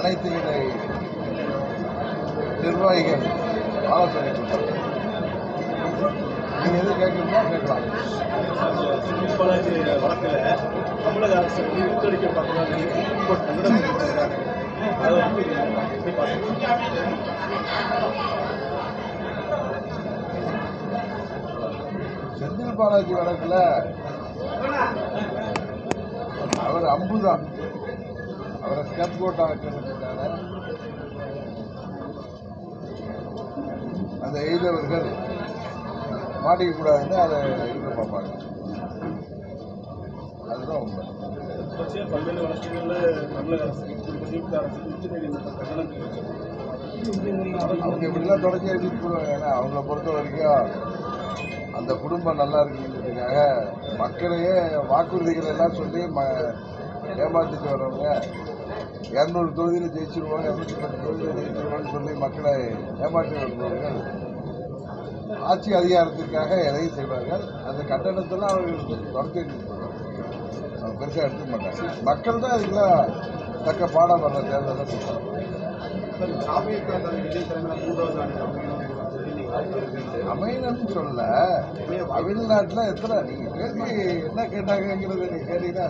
அனைத்து நிர்வாகிகள் ஆலோசனை கொடுத்தாங்க நீங்க எது கேட்கணுமோ கேட்கலாம். பாலாஜி வழக்கில் தமிழக அரசு பார்க்குறீங்க. செந்தில் பாலாஜி வழக்குல அவர் அம்புதான். அவரை ஸ்கப் கோட் ஆக்கிறதுக்கான அந்த எய்தவர்கள் மாட்டிக்க கூடாதுன்னு அதை இருக்க பார்ப்பாங்க. அதுதான் உண்மை. பல்வேறு வழக்குகளில் தமிழக அரசு திமுக அரசு கண்டனம் தெரிவிச்சிருக்கு அவங்க இப்படிலாம் தொடர்ச்சி எழுதிட்டு போடுவாங்க ஏன்னா அவங்கள பொறுத்த வரைக்கும் அந்த குடும்பம் நல்லா இருக்குங்கிறதுக்காக மக்களையே வாக்குறுதிகள் எல்லாம் சொல்லி ம ஏமாத்திட்டு வர்றவங்க இரநூறு தொகுதியில் ஜெயிச்சிருவாங்க இரநூத்தி பத்து தொகுதியில் ஜெயிச்சிருவான்னு சொல்லி மக்களை ஏமாற்றி வருபவர்கள் ஆட்சி அதிகாரத்திற்காக எதையும் செய்வார்கள். அந்த கட்டணத்தில் அவர்கள் தொடர்ச்சி அவங்க பெருசாக எடுத்துக்க மாட்டாங்க. மக்கள் தான் இதுக்கெல்லாம் தக்க பாடம் வர்ற தேர்தலில் கொடுப்பாங்க அமையணும்னு சொல்ல தமிழ்நாட்டில் எத்தனை? நீங்கள் கேள்வி என்ன கேட்டாங்கிறது நீங்கள் கேட்டீங்கன்னா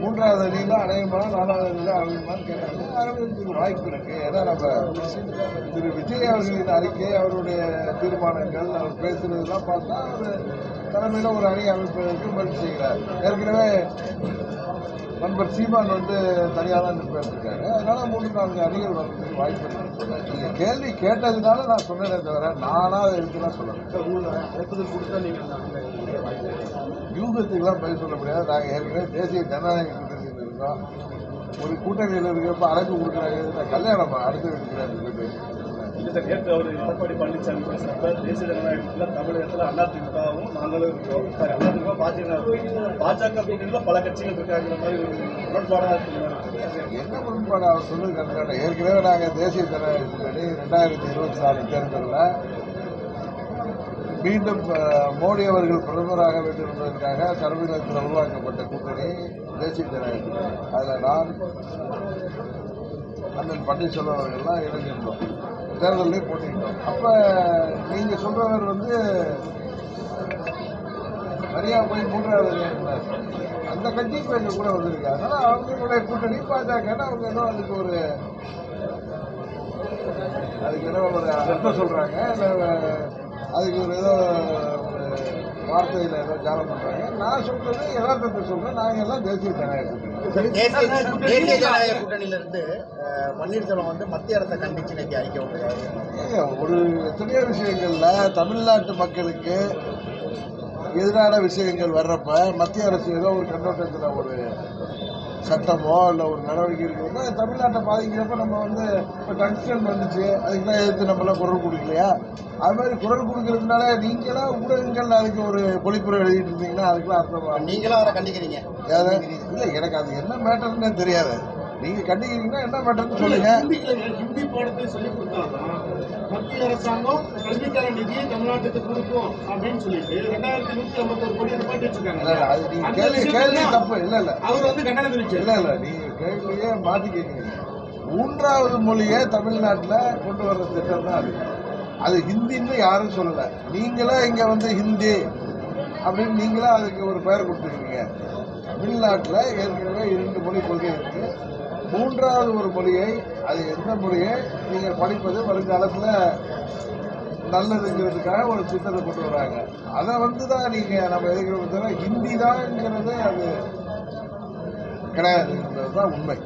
மூன்றாவது அணியில் அணையமா நாலாவது அணியில் அமையுமான்னு கேட்டாங்க. அமையறதுக்கு வாய்ப்பு இருக்கு. ஏன்னா நம்ம திரு விஜய் அவர்களின் அறிக்கை அவருடைய தீர்மானங்கள் அவர் பேசுறதெல்லாம் பார்த்தா அவர் தலைமையில் ஒரு அணி அமைப்பதற்கு முயற்சி செய்கிறார். ஏற்கனவே நண்பர் சீமான் வந்து தனியாக தான் நிற்பேன் அதனால மூணு நான்கு அணிகள் வர்றதுக்கு வாய்ப்பு இருக்கு. நீங்க கேள்வி கேட்டதுனால நான் சொன்னேனே தவிர நானா அதை இருக்குன்னா சொல்லல அழைப்புதல் கொடுத்தா நீங்கள் வாய்ப்பு யூகத்துக்கெல்லாம் பதில் சொல்ல முடியாது. நாங்கள் ஏற்கனவே தேசிய ஜனநாயக கூட்டணியில் இருக்கோம் ஒரு கூட்டணியில் இருக்கிறப்ப அழைப்பு கொடுக்குறாங்க. கல்யாணம் அடுத்த வீட்டுக்கு இதை கேட்டு அவர் எடப்பாடி பழனிசாமி பேசுறப்ப தேசிய ஜனநாயகத்தில் தமிழகத்தில் அதிமுகவும் நாங்களும் இருக்கோம். சாரி அதிமுக பாஜக பாஜக கூட்டணியில் பல கட்சிகள் இருக்காங்கிற மாதிரி ஒரு முரண்பாடாக இருக்கு என்ன முரண்பாடு அவர் சொல்லுங்க ஏற்கனவே நாங்கள் தேசிய ஜனநாயக கூட்டணி ரெண்டாயிரத்தி இருபத்தி நாலு தேர்தலில் மீண்டும் மோடி அவர்கள் பிரதமராக வேண்டும் என்பதற்காக தலைமையிலத்தில் உருவாக்கப்பட்ட கூட்டணி தேசிய ஜனநாயகம் அதில் நான் அண்ணன் பன்னீர்செல்வம் அவர்கள்லாம் இணைஞ்சிருந்தோம் தேர்தலே போட்டிட்டோம் அப்போ நீங்கள் சொல்கிறவர் வந்து நிறையா போய் மூன்றாவது அந்த கட்சி இப்போ எங்கள் கூட வந்திருக்கு. அதனால அவங்களுடைய கூட்டணி பாஜகன்னா அவங்க ஏதோ அதுக்கு ஒரு அதுக்கு ஏதோ ஒரு அர்த்தம் சொல்கிறாங்க இல்லை அதுக்கு ஒரு ஏதோ வார்த்தையில் ஏதோ ஜாலம் பண்ணுறாங்க நான் சொல்கிறது யதார்த்தத்தை சொல்கிறேன் நாங்கள் எல்லாம் தேசிய ஜனநாயக கூட்டணி. தேசிய ஜனநாயக பன்னீர்செல்வம் வந்து மத்திய அரசை கண்டிச்சு இன்னைக்கு அறிக்கை விட்டுருக்காரு ஏங்க, ஒரு எத்தனையோ விஷயங்கள்ல தமிழ்நாட்டு மக்களுக்கு எதிரான விஷயங்கள் வர்றப்ப மத்திய அரசு ஏதோ ஒரு கண்ணோட்டத்தில் ஒரு சட்டமோ இல்லை ஒரு நடவடிக்கை இருக்கிறப்ப தமிழ்நாட்டை பாதிக்கிறப்ப நம்ம வந்து இப்போ டங்ஸ்டன் வந்துச்சு அதுக்கெல்லாம் எதிர்த்து நம்மளாம் குரல் கொடுக்கலையா? அது மாதிரி குரல் கொடுக்கறதுனால நீங்களாம் ஊடகங்கள் அதுக்கு ஒரு பொழிப்புரை எழுதிட்டு இருந்தீங்கன்னா அதுக்கெல்லாம் அர்த்தமா? நீங்களும் அவரை கண்டிக்கிறீங்க. ஏதாவது இல்லை எனக்கு அது என்ன மேட்டர்னு தெரியாது. நீங்க கண்டிக்கிறீங்கன்னா என்ன மேட்டர்னு சொல்லுங்க. ஹிந்தி பாடத்தை சொல்லிக் கொடுத்தாதான் மத்திய அரசாங்கம் கல்விக்கான நிதியை தமிழ்நாட்டுக்கு கொடுக்கும் அப்படின்னு சொல்லிட்டு ரெண்டாயிரத்தி நூத்தி ஐம்பத்தொரு கோடி ரூபாய் வச்சிருக்காங்க. அது நீங்க கேள்வி கேள்வி தப்பு. இல்ல இல்ல. அவர் வந்து கண்டனம் தெரிவிச்சார். இல்ல இல்ல நீங்க கேள்வியே மாத்தி கேட்குறீங்க. மூன்றாவது மொழியை தமிழ்நாட்டுல கொண்டு வர்ற திட்டம் தான் அது. அது ஹிந்தின்னு யாரும் சொல்லல. நீங்களே இங்க வந்து ஹிந்தி அப்படின்னு நீங்களே அதுக்கு ஒரு பெயர் கொடுத்துருக்கீங்க. தமிழ்நாட்டில் ஏற்கனவே இரண்டு மொழி கொள்கை இருக்கு. மூன்றாவது ஒரு மொழியை அது எந்த மொழியை நீங்கள் படிப்பது வருங்காலத்தில் நல்லதுங்கிறதுக்காக ஒரு திட்டத்தை கொண்டு வராங்க. அதை வந்து தான் நீங்கள் நம்ம எதிர்க்கிறோம் ஹிந்தி தான்ங்கிறது அது கிடையாதுங்கிறது தான் உண்மை.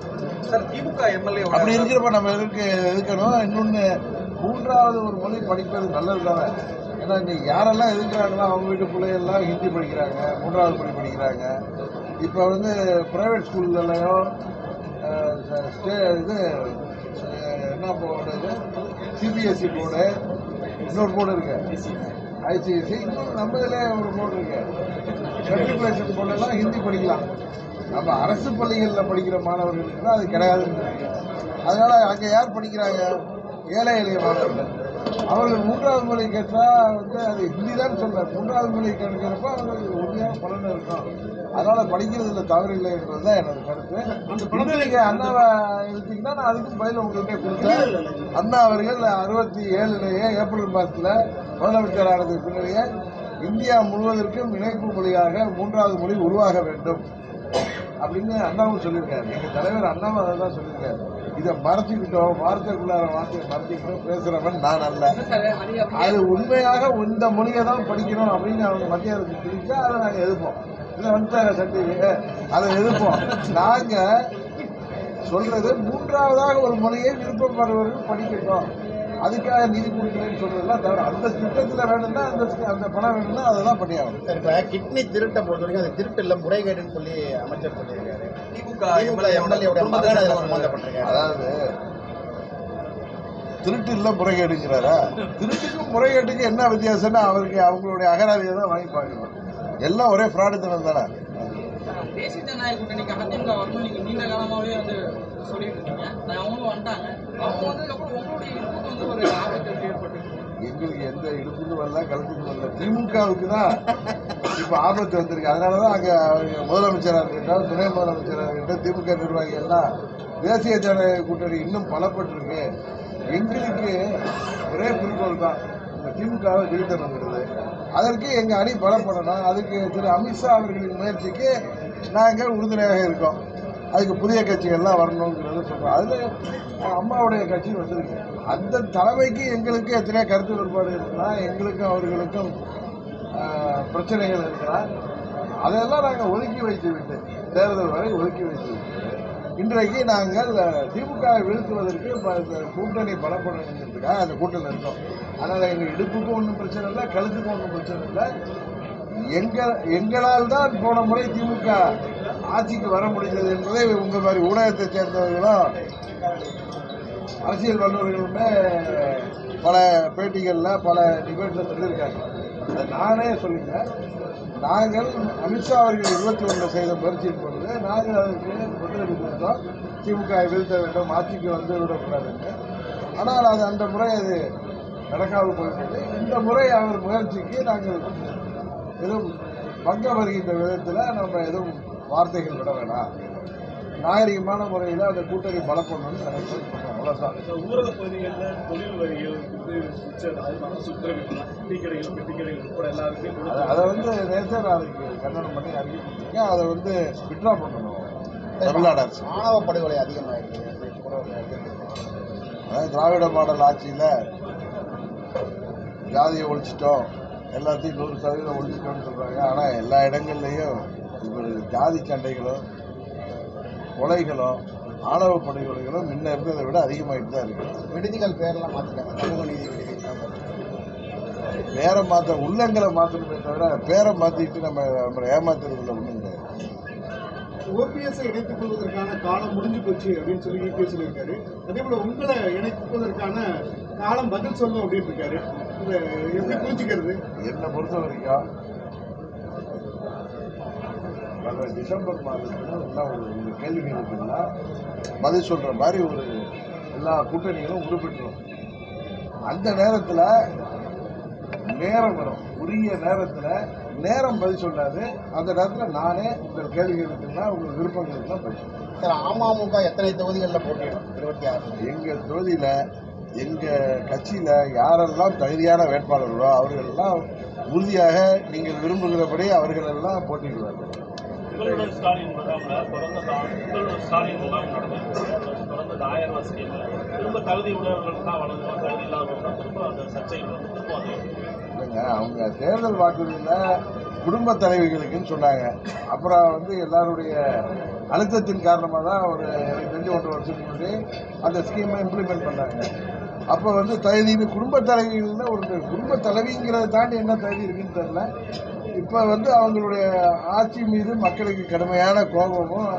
சார் திமுக எம்எல்ஏ அப்படி இருக்கிறப்ப நம்ம எதுக்கு எதுக்கணும்? இன்னொன்று மூன்றாவது ஒரு மொழி படிப்பது நல்லது தானே? ஏன்னா இன்னைக்கு யாரெல்லாம் எதுக்குறாங்களோ அவங்க வீட்டு பிள்ளைகள்லாம் ஹிந்தி படிக்கிறாங்க மூன்றாவது மொழி படிக்கிறாங்க. இப்போ வந்து ப்ரைவேட் ஸ்கூல்லலையோ ஸ்டே இது என்ன போர்டு இது? CBSE board. இன்னொரு போர்டு இருக்கு. ஐசிஎஸ்சி இன்னொரு நம்ம இதில் ஒரு போர்டு இருக்கு. மெட்ரிகுலேஷன் போர்டெல்லாம் ஹிந்தி படிக்கலாம். நம்ம அரசு பள்ளிகளில் படிக்கிற மாணவர்களுக்கு தான் அது கிடையாதுன்னு அதனால் அங்கே யார் படிக்கிறாங்க? ஏழை எளிய மாணவர்கள். அவர்கள் மூன்றாவது மொழி கேட்டால் வந்து அது ஹிந்தி தான் சொல்கிறார் மூன்றாவது மொழி கேட்கிறப்ப அவங்களுக்கு உண்மையான பலன் இருக்கும். அதனால படிக்கிறதுல தவறில்லை என்பதுதான் எனது கருத்து. அந்த படத்தை நீங்க அண்ணாவை எடுத்தீங்கன்னா நான் அதுக்கும் பதில் உங்கள்கிட்ட கொடுத்தேன். அண்ணா அவர்கள் அறுபத்தி ஏழுலேயே ஏப்ரல் மாதத்துல முதலமைச்சரானதுக்கு பின்னணியே இந்தியா முழுவதற்கும் இணைப்பு மொழியாக மூன்றாவது மொழி உருவாக வேண்டும் அப்படின்னு அண்ணாவும் சொல்லியிருக்காரு. எங்க தலைவர் அண்ணாவும் அதை தான் சொல்லியிருக்காரு. இதை மறைச்சிக்கிட்டோம் வார்த்தைக்குள்ளார வார்த்தையை மறைச்சிக்கிட்டோம் பேசுறவன் நான் அல்ல. அது உண்மையாக இந்த மொழியை தான் படிக்கணும் அப்படின்னு அவங்க மத்திய அரசு பிடிச்சா அதை நாங்கள் எதிர்ப்போம். இல்லை வந்துட்டாங்க சர்டிஃபிகேட் அதை எதிர்ப்போம். நாங்க சொல்றது மூன்றாவதாக ஒரு மொழியை விருப்பப்படுறவர்கள் படிக்கட்டும். அதுக்காக நிதி கொடுக்கலன்னு சொல்றதெல்லாம் தவிர அந்த திட்டத்தில் வேணும்னா அந்த அந்த பணம் வேணும்னா அதை தான் பண்ணியாகணும் சார் இப்ப கிட்னி திருட்டை பொறுத்த வரைக்கும் அது திருட்டு இல்ல முறைகேடுன்னு சொல்லி அமைச்சர் சொல்லியிருக்காரு. அதாவது திருட்டு இல்லை முறைகேடுங்கிறாரா? திருட்டுக்கும் முறைகேட்டுக்கும் என்ன வித்தியாசம்னா அவருக்கு அவங்களுடைய அகராதியை தான் வாங்கி பார்க்கணும். எல்லாம் ஒரே ஃப்ராடுத்தனம் தானே? தேசிய ஜனநாயக கூட்டணிக்கு அதிமுக வரணும். நீங்க நீண்ட காலமாவே வந்து சொல்லிட்டு இருக்கீங்க. அது அவங்களும் வந்துட்டாங்க. அவங்க வந்ததுக்கு அப்புறம் உங்களுடைய இருப்புக்கு வந்து ஒரு ஆபத்து வந்து ஏற்பட்டு எங்களுக்கு எந்த இடுப்புக்கு வரல கழுத்துக்கு வரல. திமுகவுக்கு தான் இப்போ ஆபத்து வந்திருக்கு. அதனால தான் அங்கே முதலமைச்சராக இருக்கட்டும் துணை முதலமைச்சராக இருக்கட்டும் திமுக நிர்வாகி எல்லாம் தேசிய ஜனநாயக கூட்டணி இன்னும் பலப்பட்டிருக்கு. எங்களுக்கு ஒரே குறிக்கோள் தான். இந்த திமுகவை வீழ்த்தணுங்கிறது. அதற்கு எங்கள் அணி பலப்படணும் அதுக்கு திரு அமித்ஷா அவர்களின் முயற்சிக்கு நாங்கள் உறுதுணையாக இருக்கோம். அதுக்கு புதிய கட்சிகள்லாம் வரணுங்கிறத சொல்கிறோம் அதில் அம்மாவுடைய கட்சி வந்திருக்கு அந்த தலைமைக்கு எங்களுக்கு எத்தனையோ கருத்து வேறுபாடு இருக்கலாம் எங்களுக்கும் அவர்களுக்கும் பிரச்சனைகள் இருக்கலாம் அதையெல்லாம் நாங்கள் ஒதுக்கி வைத்து விட்டு தேர்தல் வரை ஒதுக்கி வைத்து விட்டு இன்றைக்கு நாங்கள் திமுக வீழ்த்துவதற்கு கூட்டணி பலப்படணுங்கிறதுக்காக அந்த கூட்டணி இருக்கோம் அதனால் எங்கள் இடுப்புக்கும் ஒன்றும் பிரச்சனை இல்லை கழுத்துக்கும் ஒன்றும் பிரச்சனை இல்லை. எங்கள் எங்களால் தான் போன முறை திமுக ஆட்சிக்கு வர முடிந்தது என்பதை உங்கள் மாதிரி ஊடகத்தை சேர்ந்தவர்களும் அரசியல் வல்லுநர்களுமே பல பேட்டிகளில் பல டிபேட்டில் சொல்லியிருக்காங்க அதை நானே சொல்லிட்டேன். நாங்கள் அமித்ஷா அவர்கள் இருபத்தி ஒன்றில் செய்த முயற்சியின் பொழுது நாங்கள் அதற்கு ஒத்துழைப்பு கொடுத்தோம் திமுக வீழ்த்த வேண்டும் ஆட்சிக்கு வந்து விடக்கூடாதுன்னு. ஆனால் அது அந்த முறை அது நடக்காமல் போயிருக்கிறது இந்த முறை அவர் முயற்சிக்கு நாங்கள் எதுவும் பங்கம் வருகின்ற விதத்தில் நம்ம எதுவும் வார்த்தைகள் விட வேணாம். நாகரிகமான முறையில் அந்த கூட்டணி பலப்படணும்னு அவ்வளோதான் ஊரக பகுதிகளில் தொழில் வரிகள் டீ கடைகள் பெட்டி கடைகள் உட்பட எல்லாருக்குமே அதை வந்து நேற்று நான் அதுக்கு கண்டனம் பண்ணி அறிக்கை கொடுத்துருக்கேன் அதை வந்து விட்ரா பண்ணணும்? தமிழ்நாடு அரசு. ஆணவ படுகொலை அதிகமாயிருக்கு. அதாவது திராவிட மாடல் ஆட்சியில் ஜாதியை ஒழிச்சிட்டோம் எல்லாத்தையும் நூறு சதவீதம் ஒழிச்சிட்டோம்னு சொல்கிறாங்க ஆனால் எல்லா இடங்கள்லையும் இப்போ ஜாதி சண்டைகளும் கொலைகளும் ஆணவ படுகொலைகளும் முன்ன இருந்ததை விட அதிகமாகிட்டு தான் இருக்குது விடுதிகள் பேர்லாம் மாத்திட்டாங்க. சமூக நீதி விடுதிகள் பேரை மாற்ற உள்ளங்களை மாற்றணுமே தவிர பேரை மாற்றிட்டு நம்ம நம்ம ஏமாத்துறதுல ஒன்றும் கிடையாது ஓபிஎஸ் இணைத்துக் கொள்வதற்கான காலம் முடிஞ்சு போச்சு அப்படின்னு சொல்லி இபிஎஸ் சொல்லியிருக்காரு. அதே போல உங்களை இணைப்பதற்கான காலம் பதில் சொல்லும் அப்படின்னு இருக்காரு. இதை எப்படி புரிஞ்சுக்கிறது? என்னை பொறுத்த வரைக்கும் வர டிசம்பர் மாதத்துல எல்லாம் ஒரு இந்த கேள்விகளுக்கெல்லாம் பதில் சொல்ற மாதிரி ஒரு எல்லா கூட்டணிகளும் உருப்பெற்றோம் அந்த நேரத்தில் நேரம் வரும். உரிய நேரத்தில் நேரம் பதில் சொல்லாது. அந்த நேரத்தில் நானே உங்கள் கேள்விகளுக்கெல்லாம் உங்கள் விருப்பங்களுக்கெல்லாம் பதில் சொல்லுவேன் சார் அமமுக எத்தனை தொகுதிகளில் போட்டியிடும்? இருபத்தி ஆறு. எங்கள் தொகுதியில் எங்கள் கட்சியில் யாரெல்லாம் தகுதியான வேட்பாளர்களோ அவர்களெல்லாம் உறுதியாக நீங்கள் விரும்புகிறபடி அவர்களெல்லாம் போட்டியிடுவார்கள். உங்களுடன் ஸ்டாலின் முகாமில் தொடர்ந்து தா- உங்களுடன் ஸ்டாலின் முகாம் நடந்திருக்கு தொடர்ந்து இந்த ஆயிரம் ரூபாய் ஸ்கீம் திரும்ப தகுதி உள்ளவர்களுக்கு தான் வழங்குவோம் தகுதி இல்லாதவங்க திரும்ப அந்த சர்ச்சைகள் வந்து திரும்ப அதே இல்லைங்க அவங்க தேர்தல் வாக்குறுதியில் குடும்ப தலைவிகளுக்குன்னு சொன்னாங்க. அப்புறம் வந்து எல்லாருடைய அழுத்தத்தின் காரணமாக தான் ஒரு எனக்கு தெரிஞ்சு ஒன்றரை வருஷத்துக்கு முன்னாடி அந்த ஸ்கீமை இம்ப்ளிமெண்ட் பண்ணாங்க. அப்போ வந்து தகுதின்னு குடும்ப தலைவிகள்னு ஒரு குடும்ப தலைவிங்கிறத தாண்டி என்ன தகுதி இருக்குன்னு தெரில இப்போ வந்து அவங்களுடைய ஆட்சி மீது மக்களுக்கு கடுமையான கோபமும்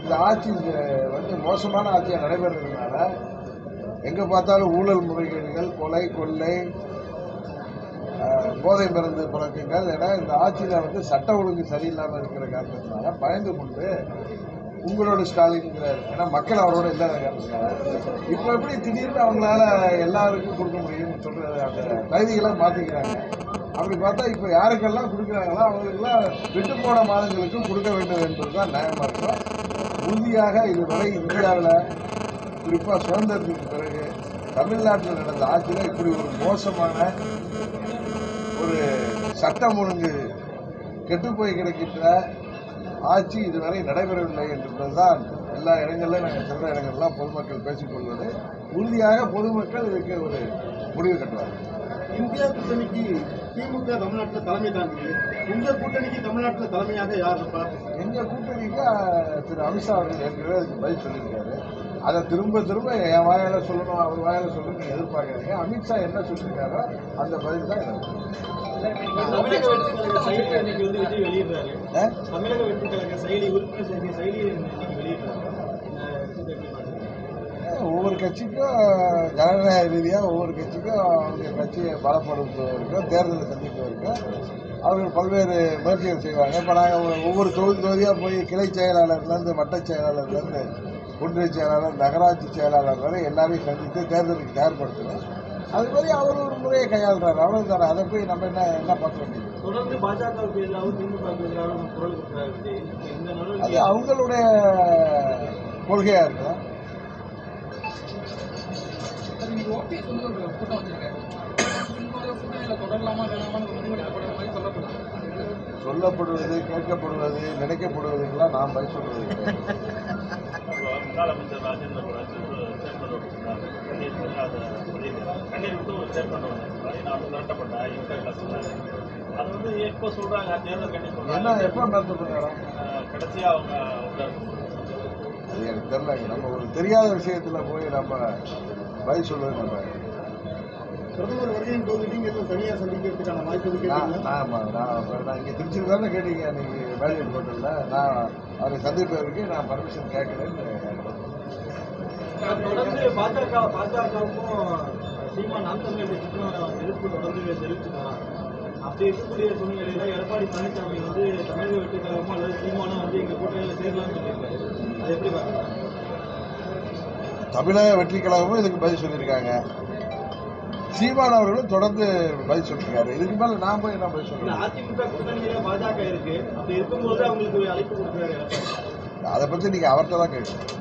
இந்த ஆட்சி வந்து மோசமான ஆட்சியாக நடைபெறதுனால எங்கே பார்த்தாலும் ஊழல் முறைகேடுகள் கொலை கொள்ளை போதை மருந்து பழக்கங்கள் ஏன்னா இந்த ஆட்சியில் வந்து சட்ட ஒழுங்கு சரியில்லாமல் இருக்கிற காரணத்தினால பயந்து கொண்டு உங்களோட ஸ்டாலின்ங்கிறார் ஏன்னா மக்கள் அவரோட இல்லாத காரணத்தினால. இப்போ எப்படி திடீர்னு அவங்களால எல்லாருக்கும் கொடுக்க முடியும்னு சொல்ற அந்த தகுதிகளை மாற்றிக்கிறாங்க அப்படி பார்த்தா இப்போ யாருக்கெல்லாம் கொடுக்குறாங்களோ அவங்களுக்கெல்லாம் விட்டு போன மாதங்களுக்கும் கொடுக்க வேண்டும் என்பதுதான் நியாயமாக இருக்கும். உறுதியாக இதுவரை இந்தியாவில் குறிப்பாக சுதந்திரத்துக்கு பிறகு தமிழ்நாட்டில் நடந்த ஆட்சியில் இப்படி ஒரு மோசமான ஒரு சட்டம் ஒழுங்கு கெட்டுப்போய் கிடக்கின்ற ஆட்சி இதுவரை நடைபெறவில்லை என்பதுதான் எல்லா இடங்களிலும் நாங்கள் சொல்ற இடங்கள்லாம் பொதுமக்கள் பேசிக்கொள்வது உறுதியாக பொதுமக்கள் இதுக்கு ஒரு முடிவு கட்டுவார்கள் இந்தியா கூட்டணிக்கு திமுக தமிழ்நாட்டில் தலைமை தாங்குது உங்க கூட்டணிக்கு தமிழ்நாட்டில் தலைமையாக யார் இருப்பா? எங்க கூட்டணிக்கு திரு அமித்ஷா அவர்கள் ஏற்கனவே அதுக்கு பதில் சொல்லியிருக்காரு. அதை திரும்ப திரும்ப என் வாயால சொல்லணும் அவர் வாயால சொல்லணும் நீங்க எதிர்பார்க்காதீங்க. அமித்ஷா என்ன சொல்லியிருக்காரோ அந்த பதில் தான் எனக்கு. தமிழக வெற்றி கழக செயலி இன்னைக்கு வந்து விஜய் வெளியிடுறாரு? தமிழக வெற்றி கழக செயலி உறுப்பினர் செயலி வெளியிடுறாரு. ஒவ்வொரு கட்சிக்கும் ஜனநாயக ரீதியாக ஒவ்வொரு கட்சிக்கும் அவங்க கட்சியை பலப்படுத்துவதற்கும் தேர்தலை சந்திப்பதற்கும் அவர்கள் பல்வேறு முயற்சிகள் செய்வாங்க. இப்போ நாங்கள் ஒவ்வொரு தொகுதி தொகுதியாக போய் கிளை செயலாளர்லேருந்து வட்ட செயலாளர்லேருந்து ஒன்றிய செயலாளர் நகராட்சி செயலாளர் வரை எல்லாரையும் சந்தித்து தேர்தலுக்கு தயார்படுத்துகிறோம் அது மாதிரி அவர் ஒரு முறையை கையாளுறாரு. அவ்வளவு தானே அதை போய் நம்ம என்ன என்ன பார்க்க வேண்டியது தொடர்ந்து பாஜகவுக்கு எதிராகவும் திமுகவுக்கு எதிராகவும் குரல் கொடுக்கிறார் விஜய். இந்த அது அவங்களுடைய கொள்கையாக இருக்கலாம் ஓபிஎஸ் வந்து ஒரு கூட்டம் வச்சிருக்காரு உங்களுடைய கூட்டணியில தொடரலாமா வேணாமான்னு முடிவெடுக்கப்படுற மாதிரி சொல்லப்படுது சொல்லப்படுவது கேட்கப்படுவது நினைக்கப்படுவதெல்லாம் நாம் பதில் சொல்றது. முன்னாள் அமைச்சர் ராஜேந்திர அதை வந்து எப்போ சொல்றாங்க தேர்தல் சொல்றாங்க. எப்போ நடத்தப்படுறோம் அஹ் கடைசியா அவங்க உள்ள அது எனக்கு தெரியல நம்ம ஒரு தெரியாத விஷயத்துல போய் நம்ம பதில் சொல்வது நம்ம. பிரதமர் வருகையின் போது நீங்க எதுவும் தனியா சந்திக்கிறதுக்கான வாய்ப்பு இருக்கு நான் கேட்டீங்களா? ஆமா நான் நான் இங்கே திருச்சியில் தானே கேட்டீங்க அன்னைக்கு வேலையில் போட்டல நான் அவரை சந்திப்பதற்கு நான் பர்மிஷன் கேட்கறேன்னு தொடர்ந்து பாஜக பாஜகவுக்கும் சீமா நாம் தமிழர் கட்சிக்கும் எதிர்ப்பு தொடர்ந்து வராங்க அப்படி இருக்கக்கூடிய சூழ்நிலையில எடப்பாடி பழனிசாமி வந்து தமிழக வெற்றி கழகமோ அல்லது சீமானோ வந்து எங்க கூட்டணியில சேரலாம்னு சொல்லியிருக்காரு. அதை எப்படி பாக்குறீங்க தமிழக வெற்றி கழகமும் இதுக்கு பதில் சொல்லியிருக்காங்க. சீமான் அவர்களும் தொடர்ந்து பதில் சொல்லியிருக்காரு. இதுக்கு மேல நான் போய் என்ன பதில் சொல்றேன் அதை பத்தி நீங்க அவர்கிட்ட தான் கேட்கணும்.